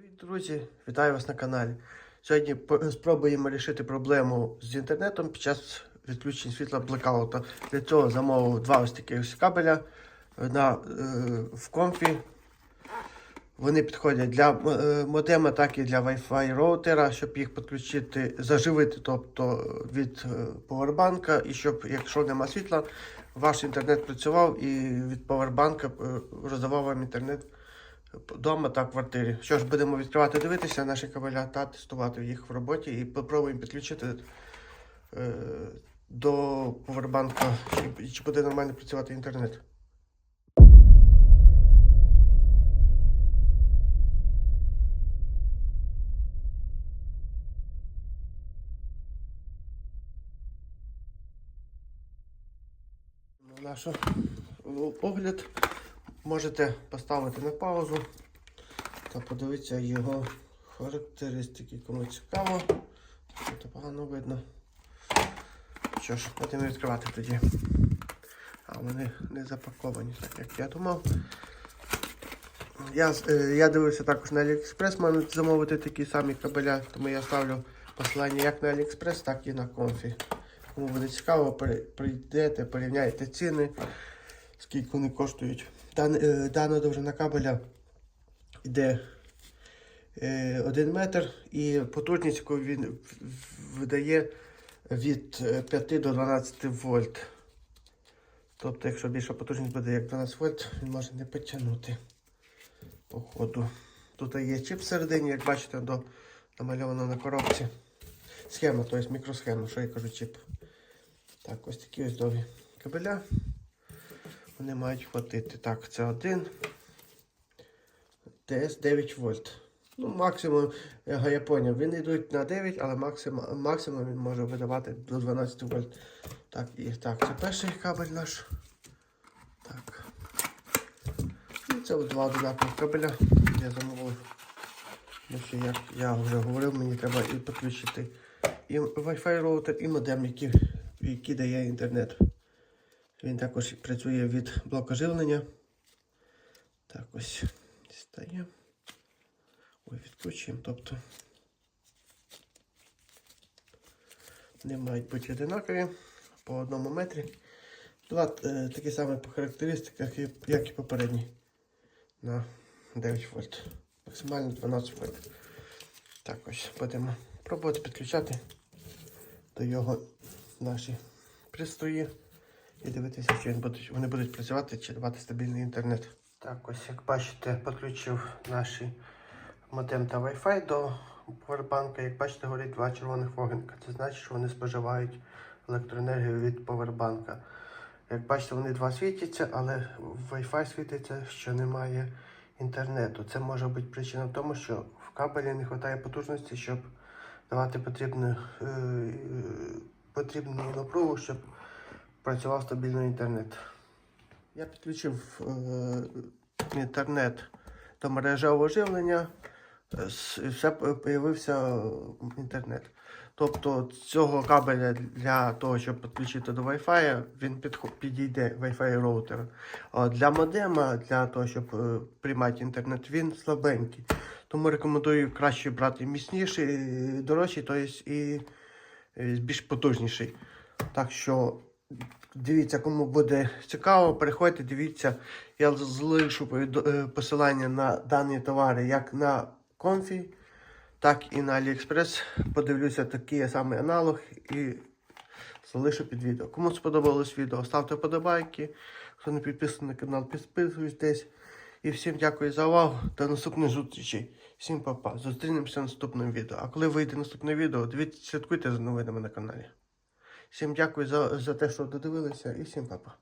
Привіт, друзі! Вітаю вас на каналі. Сьогодні спробуємо вирішити проблему з інтернетом під час відключення світла блекаута. Для цього замовив два ось такі ось кабеля на, е, в комфі. Вони підходять для е, модема, так і для Wi-Fi роутера, щоб їх підключити, заживити, тобто від е, повербанка, і щоб, якщо нема світла, ваш інтернет працював і від повербанка е, роздавав вам інтернет вдома та в квартирі. Що ж, будемо відкривати, дивитися наші кабеля та тестувати їх в роботі і попробуємо підключити е, до повербанка, чи, чи буде нормально працювати інтернет. Наш огляд можете поставити на паузу та подивитися його характеристики. Кому цікаво, це погано видно. Що ж, будемо відкривати тоді. А вони не запаковані, так як я думав. Я, е, я дивився також на AliExpress, можна замовити такі самі кабеля, тому я ставлю посилання як на AliExpress, так і на Comfy. Кому буде цікаво, прийдете, порівняйте ціни, скільки вони коштують. Дан, е, дана довжина кабеля йде е, 1 метр і потужність, яку він видає від е, 5 до 12 вольт. Тобто, якщо більша потужність буде як 12 вольт, він може не підтягнути по ходу. Тут є чип всередині, як бачите, до, намальовано на коробці. Схема, тобто мікросхема, що я кажу, чип. Так, ось такі ось довгі кабеля. Вони мають хватити. Так, це один. ТС 9 вольт. Ну, максимум, я поняв, він йдуть на 9, але максимум, максимум він може видавати до 12 вольт. Так, і так, це перший кабель наш. Так. І це два одинакових кабеля. Я замовив. Ну, що, як я вже говорив, мені треба і підключити і Wi-Fi роутер, і модем, який, який дає інтернет. Він також працює від блока живлення. Так ось дістає. Ой, відключуємо. Тобто вони мають бути одинакові по одному метрі. Два е, такі самі по характеристиках, як і попередні. На 9 вольт. Максимально 12 вольт. Так ось будемо пробувати підключати до його наші пристрої і дивитися, чи він будуть, вони будуть працювати чи давати стабільний інтернет. Так, ось як бачите, підключив наші модем та Wi-Fi до повербанка. Як бачите, горить два червоних вогника. Це значить, що вони споживають електроенергію від повербанка. Як бачите, вони два світяться, але Wi-Fi світиться, що немає інтернету. Це може бути причина в тому, що в кабелі не вистачає потужності, щоб давати потрібну, е, е, потрібну напругу, щоб працював стабільний інтернет. Я підключив е, інтернет до мережевого живлення, е, і все з'явився інтернет. Тобто цього кабеля для того, щоб підключити до Wi-Fi, він підійде Wi-Fi роутер. А для модема, для того, щоб е, приймати інтернет, він слабенький. Тому рекомендую краще брати міцніший, е, дорожчий, тобто і е, більш потужніший. Так що дивіться, кому буде цікаво, переходьте, дивіться. Я залишу е, посилання на дані товари як на Comfy, так і на AliExpress. Подивлюся такий самий аналог і залишу під відео. Кому сподобалось відео, ставте вподобайки. Хто не підписаний на канал, підписуйтесь. І всім дякую за увагу. До наступних зустрічей. Всім па-па. Зустрінемося в наступному відео. А коли вийде наступне відео, дивіться, слідкуйте за новинами на каналі. Всім дякую за, за те, що додивилися, і всім па-па.